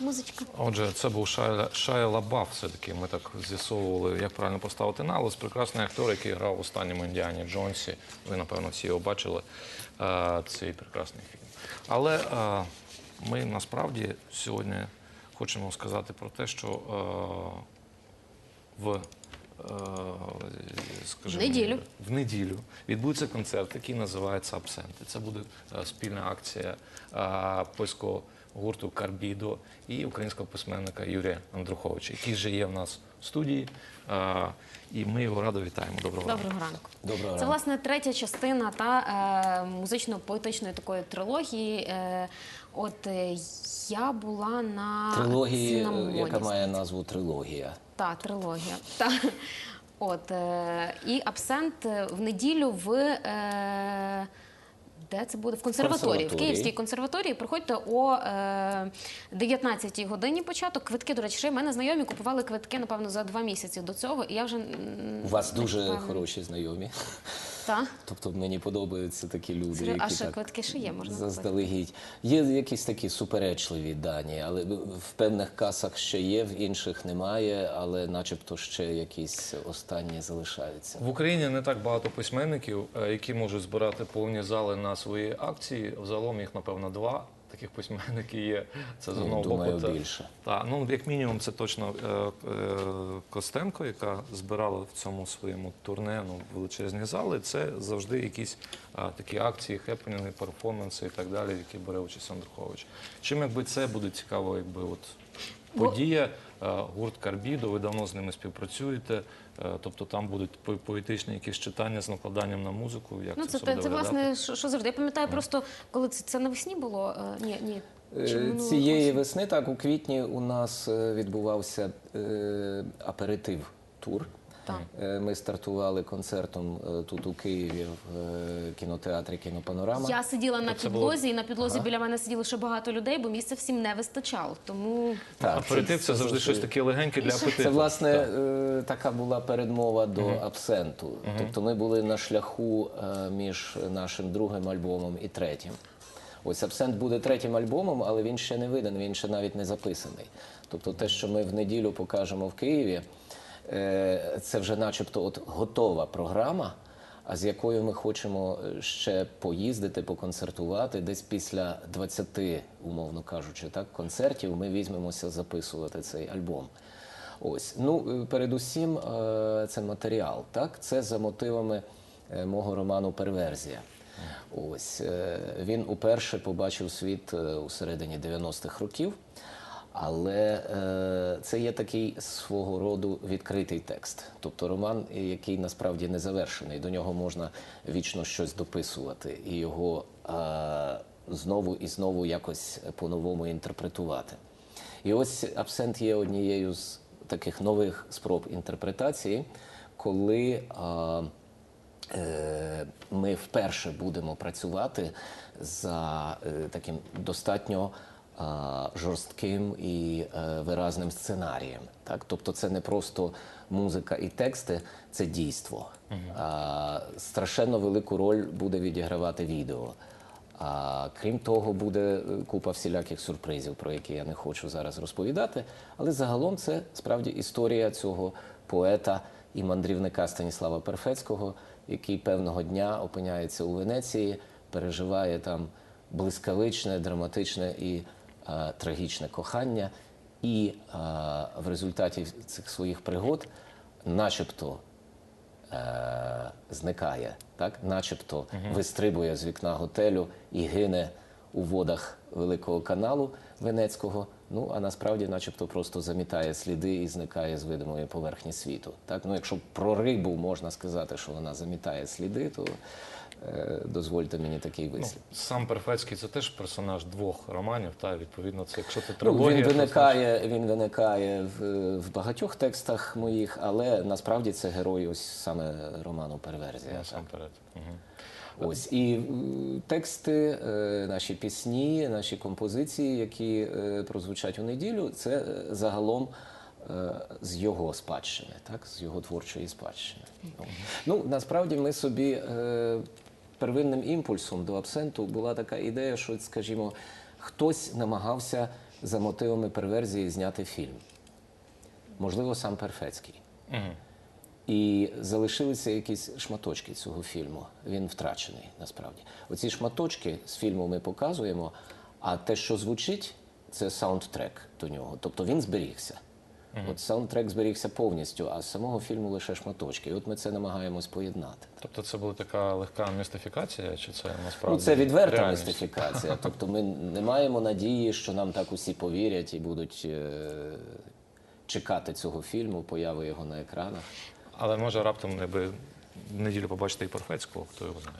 музичка. Отже, це був Шая, Шая Лабаф. Все-таки ми так з'ясовували, як правильно поставити наголос. Прекрасний актор, який грав в останньому Індіані Джонсі. Ви, напевно, всі його бачили. е, Цей прекрасний фільм. Але е, ми насправді сьогодні хочемо сказати про те, що е, в е, скажімо, неділю. в неділю відбудеться концерт, який називається Абсенти. Це буде е, спільна акція е, польського гурту Карбідо і українського письменника Юрія Андруховича, який вже є в нас в студії. І ми його радо вітаємо. Доброго ранку. Доброго ранку. Доброго Це власне третя частина та е, музично-поетичної такої трилогії. Е, от е, я була на Трилогії, е, яка має назву трилогія. Та, трилогія. Та. От, е, і абсент е, в неділю в. Е, де це буде? В консерваторії. В. Київській консерваторії. Приходьте о е, 19-й годині початок. Квитки, до речі, в мене знайомі купували квитки, напевно, за два місяці до цього. І я вже У вас дуже хороші знайомі. Та? Тобто мені подобаються такі люди, які А ще так квитки ще є, можна заздалегідь. Є якісь такі суперечливі дані, але в певних касах ще є, в інших немає, але начебто ще якісь останні залишаються. В Україні не так багато письменників, е, які можуть збирати повні зали на свої акції. Взагалом їх, напевно, два. Таких письменники є. Це з одного думаю, боку. більше. Та, ну як мінімум, це точно е, е, Костенко, яка збирала в цьому своєму турне ну, величезні зали. Це завжди якісь е, такі акції, хепенінги, перформанси і так далі, які бере участь Андрухович. Чим якби це буде цікаво, якби от подія, е, гурт Карбідо, ви давно з ними співпрацюєте. е, Тобто там будуть по- поетичні якісь читання з накладанням на музику. Як Ну, це, це, все це, буде це власне, що, завжди. Я пам'ятаю просто, коли це, це навесні було. Е, ні, ні. Е, Цієї весни, так, у квітні у нас е, відбувався е, аперитив тур. Так. Е, Ми стартували концертом е, тут у Києві в е, кінотеатрі Кінопанорама. Я сиділа на підлозі, і на підлозі біля мене сиділо ще багато людей, бо місця всім не вистачало. Тому Так, Аперитив це завжди щось таке легеньке для апетиту. Це власне Так. така була передмова до абсенту. Тобто ми були на шляху між нашим другим альбомом і третім. Ось абсент буде третім альбомом, але він ще не виданий, він ще навіть не записаний. Тобто, те, що ми в неділю покажемо в Києві, це вже, начебто, от готова програма. А з якою ми хочемо е, ще поїздити, поконцертувати, десь після 20, умовно кажучи, так, концертів ми візьмемося записувати цей альбом. Ось, ну, е, передусім, е, це матеріал, так? Це за мотивами е, мого роману Перверзія. Ось е, він уперше побачив світ е, у середині 90-х років, але е, це є такий свого роду відкритий текст. Тобто роман, е, який насправді не завершений. До нього можна вічно щось дописувати і його е, знову і знову якось по-новому інтерпретувати. І ось абсент є однією з таких нових спроб інтерпретації, коли а, е, ми вперше будемо працювати за е, таким достатньо жорстким і е, виразним сценарієм. Так? Тобто це не просто музика і тексти, це дійство. А, страшенно велику роль буде відігравати відео. А крім того, буде е, купа всіляких сюрпризів, про які я не хочу зараз розповідати. Але загалом це справді історія цього поета і мандрівника Станіслава Перфецького, який певного дня опиняється у Венеції, переживає там блискавичне, драматичне і е, трагічне кохання. І е, в результаті цих своїх пригод, начебто, е, зникає, так? начебто вистрибує з вікна готелю і гине у водах Великого каналу Венецького. Ну а насправді, начебто, просто замітає сліди і зникає з видимої поверхні світу. Так? Ну, якщо про рибу можна сказати, що вона замітає сліди, то е, дозвольте мені такий Ну, сам Перфецький це теж персонаж двох романів. Та відповідно, це якщо це Ну, трилогія, він то виникає, він виникає в, в багатьох текстах моїх, але насправді це герой ось саме роману Перверзія. насамперед. Мгм. Ось і тексти, е, наші пісні, наші композиції, які е, прозвучать у неділю, це е, загалом з його спадщини, так, з його творчої спадщини. Ну насправді ми собі е, первинним імпульсом до абсенту була така ідея, що, скажімо, хтось намагався за мотивами перверзії зняти фільм. Можливо, сам Перфецький. І залишилися якісь шматочки цього фільму. Він втрачений насправді. Оці шматочки з фільму ми показуємо, а те, що звучить, це саундтрек до нього. Тобто він зберігся. От саундтрек зберігся повністю, а з самого фільму лише шматочки. І от ми це намагаємось поєднати. Тобто це була така легка містифікація, чи це насправді? Ну, це відверта реальність? містифікація. Тобто ми не маємо надії, що нам так усі повірять і будуть е, чекати цього фільму, появи його на екранах. Але може раптом не би в неділю побачити і Перфецького, хто його знає.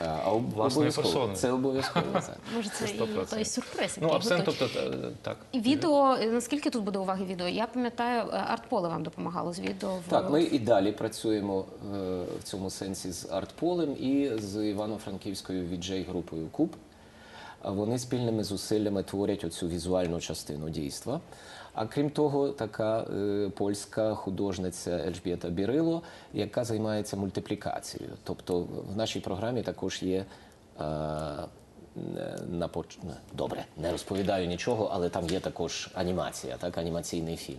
А, об- обов'язково. персоною. Це обов'язково. так. Може, це і 100%. той сюрприз. Ну, який абсент, готує. тобто, е, так. І відео, е, наскільки тут буде уваги відео? Я пам'ятаю, е, артполе вам допомагало з відео. в- Так, ми і далі працюємо е, в цьому сенсі з Артполем і з Івано-Франківською віджей-групою Куб. Вони спільними зусиллями творять оцю візуальну частину дійства. А крім того, така е, польська художниця Ельжбєта Бірило, яка займається мультиплікацією. Тобто в нашій програмі також є. е, на поч... добре, не розповідаю нічого, але там є також анімація, так, анімаційний фільм.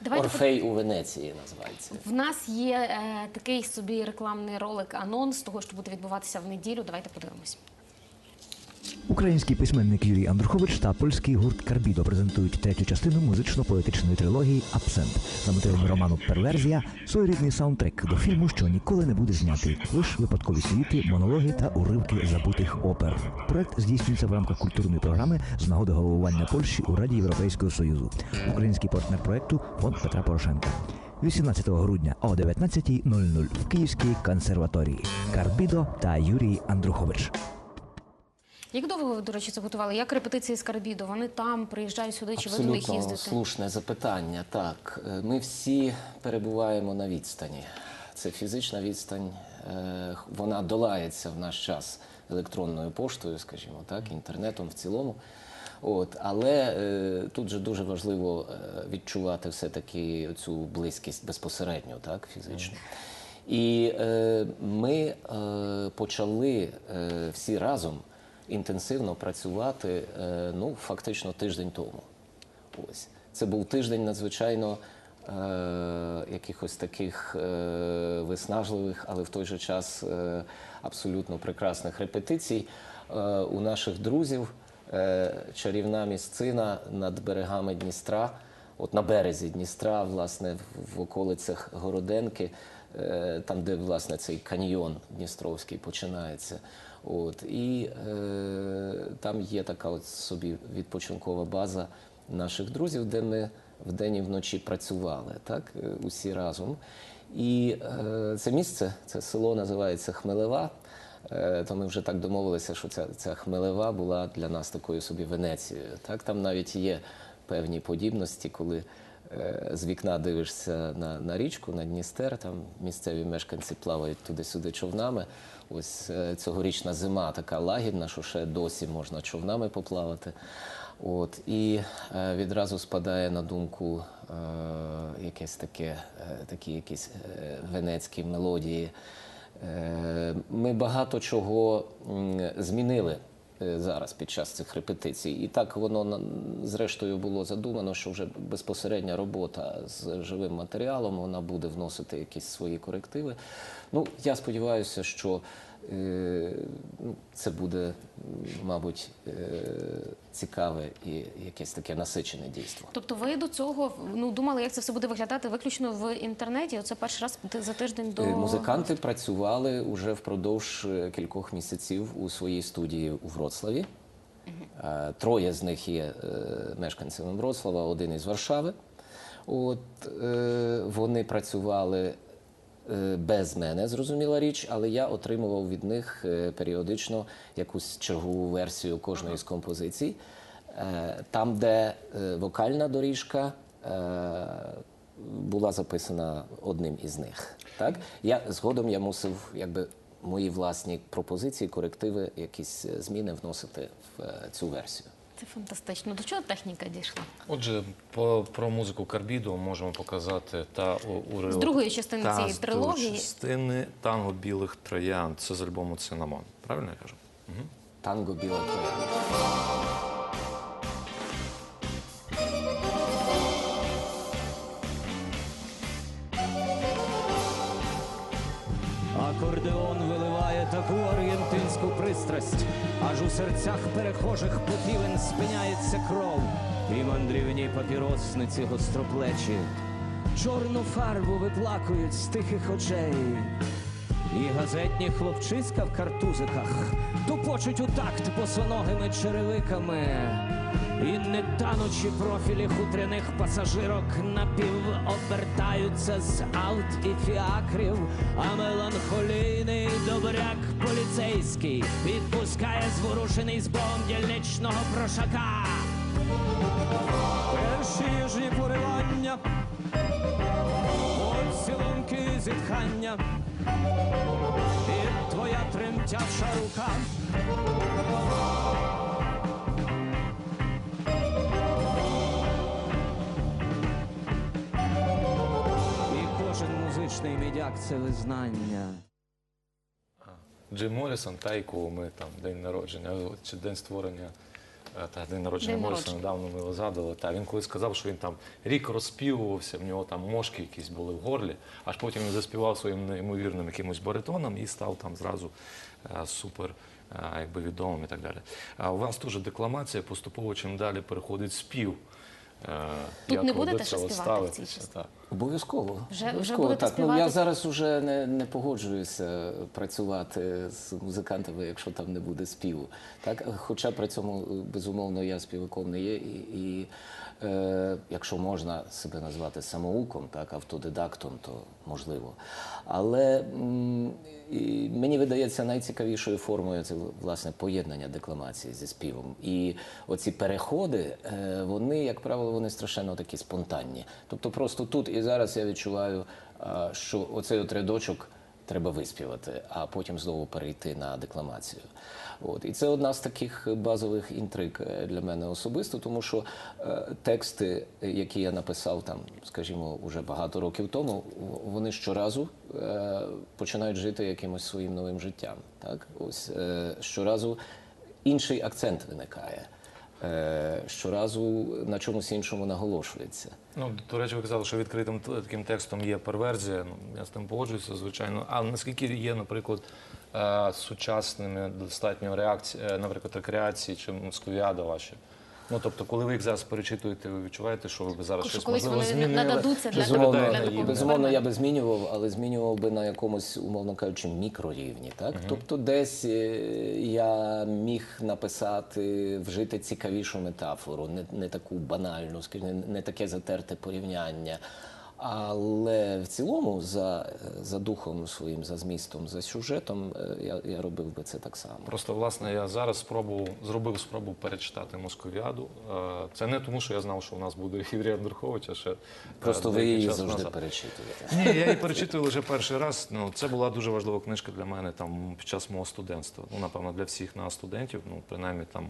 Давайте Орфей у Венеції називається. В нас є е, такий собі рекламний ролик, анонс того, що буде відбуватися в неділю. Давайте подивимось. Український письменник Юрій Андрухович та польський гурт Карбідо презентують третю частину музично-поетичної трилогії Абсент за мотивами роману Перверзія своєрідний саундтрек до фільму, що ніколи не буде знятий. Лиш випадкові світи, монологи та уривки забутих опер. Проект здійснюється в рамках культурної програми з нагоди головування Польщі у Раді Європейського Союзу. Український партнер проекту фонд Петра Порошенка. 18 грудня о 19.00 в Київській консерваторії. Карбідо та Юрій Андрухович. Як довго ви, до речі, це готували? Як репетиції з Карбідо? Вони там приїжджають сюди, чи ви до них Абсолютно їздите? слушне запитання. Так, Е, ми всі перебуваємо на відстані. Це фізична відстань. е, Вона долається в наш час електронною поштою, скажімо так, інтернетом в цілому. От, але е, тут же дуже важливо е, відчувати все-таки цю близькість безпосередньо, так, фізично. І е, ми е, почали е, всі разом інтенсивно працювати е, ну, фактично тиждень тому. Ось. Це був тиждень надзвичайно е, якихось таких е, виснажливих, але в той же час е, абсолютно прекрасних репетицій. Е, у наших друзів е, чарівна місцина над берегами Дністра, от на березі Дністра, власне, в, околицях Городенки, е, там, де власне цей каньйон Дністровський починається. От, і е, там є така от собі відпочинкова база наших друзів, де ми вдень і вночі працювали, так, е, усі разом. І е, це місце, це село називається Хмелева. Е, то ми вже так домовилися, що ця, ця Хмелева була для нас такою собі Венецією. Так, там навіть є певні подібності, коли з вікна дивишся на, на річку, на Дністер, там місцеві мешканці плавають туди-сюди човнами. Ось е, цьогорічна зима така лагідна, що ще досі можна човнами поплавати. От, і е, відразу спадає на думку е, якесь таке, е, такі якісь е, венецькі мелодії. Е, Ми багато чого змінили е, зараз під час цих репетицій. І так воно зрештою було задумано, що вже безпосередня робота з живим матеріалом вона буде вносити якісь свої корективи. Ну, я сподіваюся, що е, ну, це буде, мабуть, е, цікаве і якесь таке насичене дійство. Тобто ви до цього ну, думали, як це все буде виглядати виключно в інтернеті? Оце перший раз за тиждень до... Е, Музиканти працювали уже впродовж е, кількох місяців у своїй студії у Вроцлаві. Е, Троє з них є мешканцями Вроцлава, один із Варшави. От е, вони працювали без мене, зрозуміла річ, але я отримував від них е, періодично якусь чергову версію кожної з композицій. Е, Там, де е, вокальна доріжка е, була записана одним із них. Так? Я, згодом я мусив якби, мої власні пропозиції, корективи, якісь е, зміни вносити в е, цю версію. Це фантастично. До чого техніка дійшла? Отже, по, про музику карбіду можемо показати та у- уривок. З другої частини та, цієї з трилогії. частини танго білих троян. Це з альбому Цинамон. Правильно я кажу? Танго біла троянда. Пристрасть, аж у серцях перехожих потівен спиняється кров, і мандрівні папіросниці гостроплечі чорну фарбу виплакують з тихих очей. І газетні хлопчиська в картузиках тупочуть у такт босоногими черевиками. І не танучі профілі хутряних пасажирок напівобертаються з аут і фіакрів, а меланхолійний добряк поліцейський відпускає зворушений з дільничного прошака. Перші ніжні поривання, поцілунки зітхання, і твоя тремтяча рука. Музичний мідяк це визнання. Джим Моррісон, Тайку, ми там день народження чи день створення. е, Та день народження День Моррісона недавно ми його згадували. Та він колись сказав, що він там рік розспівувався, в нього там мошки якісь були в горлі, аж потім він заспівав своїм неймовірним якимось баритоном і став там зразу е, супер е, якби відомим і так далі. А у вас теж декламація поступово чим далі переходить спів. Тут як не будете ще цього співати в цій частині? Обов'язково. вже Обов'язково. будете так. Ну, я зараз уже не, не погоджуюся працювати з музикантами, якщо там не буде співу. Так? Хоча при цьому, безумовно, я співаком не є, і, і е, якщо можна себе назвати самоуком, так, автодидактом, то можливо. Але м, і мені видається найцікавішою формою це власне поєднання декламації зі співом. І оці переходи, е, вони, як правило, вони страшенно такі спонтанні. Тобто, просто тут і зараз я відчуваю, що оцей от рядочок треба виспівати, а потім знову перейти на декламацію. От. І це одна з таких базових інтриг е, для мене особисто, тому що е, тексти, які я написав там, скажімо, уже багато років тому, вони щоразу е, починають жити якимось своїм новим життям. Так? Ось е, щоразу інший акцент виникає. Е, щоразу на чомусь іншому наголошується. Ну, до речі, ви казали, що відкритим таким текстом є перверзія. Ну, я з тим погоджуюся, звичайно. А наскільки є, наприклад, е, сучасними достатньо реакції, е, наприклад, рекреації чи московіада ваші? Ну, тобто, коли ви їх зараз перечитуєте, ви відчуваєте, що ви би зараз щось колись можливо вони змінили? нададуться для Безумовно, для такого безумовно, я би змінював, але змінював би на якомусь, умовно кажучи, мікрорівні. Так? Тобто, десь е, я міг написати, вжити цікавішу метафору, не, не таку банальну, не, не таке затерте порівняння. Але в цілому, за, за духом своїм, за змістом, за сюжетом, е, я, я робив би це так само. Просто власне я зараз спробував зробив спробу перечитати московіаду. Е, Це не тому, що я знав, що у нас буде Юрій Андрухович, а ще е, Просто ви її завжди назад. перечитуєте. Ні, я її перечитую лише перший раз. Ну, це була дуже важлива книжка для мене там під час мого студентства. Ну, напевно, для всіх нас студентів. Ну, принаймні там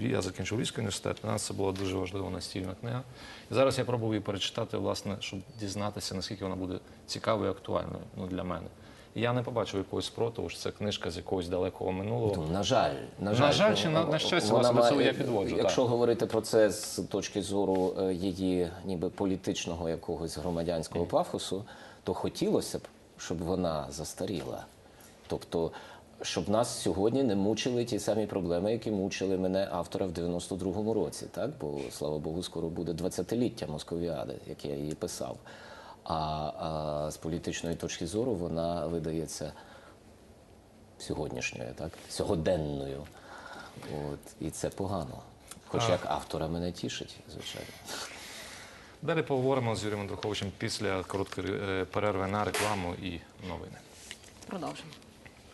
я закінчив Львівський університет. Для нас це була дуже важлива настільна книга. І зараз я пробую її перечитати, власне, щоб дізнатися, наскільки вона буде цікавою і актуальною ну, для мене. Я не побачив якогось спротиву, що це книжка з якогось далекого минулого. Ну, На жаль, на жаль, На жаль, чи на- на щастя, Вона до цього я підводжу, Якщо так. говорити про це з точки зору е, її ніби політичного якогось громадянського пафосу, то хотілося б, щоб вона застаріла. Тобто, щоб нас сьогодні не мучили ті самі проблеми, які мучили мене автора в 92-му році, так? Бо слава Богу, скоро буде 20-ліття Московіади, як я її писав. А, а з політичної точки зору вона видається сьогоднішньою, так? сьогоденною. От, і це погано. Хоч як автора мене тішить, звичайно. Далі поговоримо з Юрієм Андруховичем після короткої е, перерви на рекламу і новини. Продовжимо.